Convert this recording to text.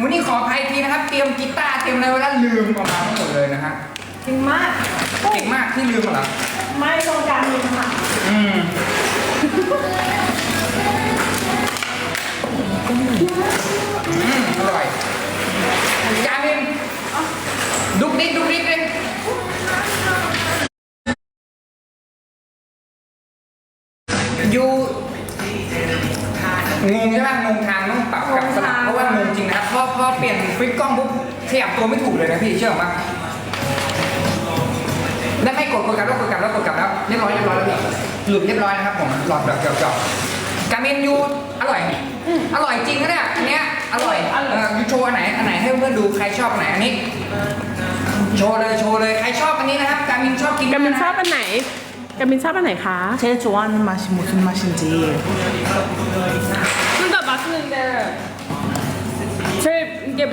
วันนี้ขออภัยทีนะครับ เตรียมกีตาร์เตรียมอะไรไว้แล้วลืมเออกมาทั้งหมดเลยนะฮะจริงมาก เก่งมากที่ลืมเหรอไม่ตรงกลางเลยค่ะ อืมอืมอร่อยจามินดุกดิกดุกดิกเลยอยู่งง ว่างงทางต้องปรับกับสลับเพราะว่างงจริงนะครับพอพอเปลี่ยนฟิกกล้องปุ๊บขยับตัวไม่ถูกเลยนะพี่เชื่อผมปะแล้วไม่กดกดกลับแล้วกดกลับแล้วกดกลับแล้วเรียบร้อยเรียบร้อยแล้วพี่หลุดเรียบร้อยนะครับผมหลอดแบบเจาะๆการเมนยูอร่อยอร่อยจริงนะเนี่ยอันเนี้ยอร่อยอยูโชว์อันไหนอันไหนให้เพื่อนดูใครชอบอันไหนอันนี้โชว์เลยโชว์เลยใครชอบอันนี้นะครับการมนชอบกินการมนชอบอันไหนการมนชอบอันไหนคะเชฟชวนมาชิมุชินมาชินจี 이게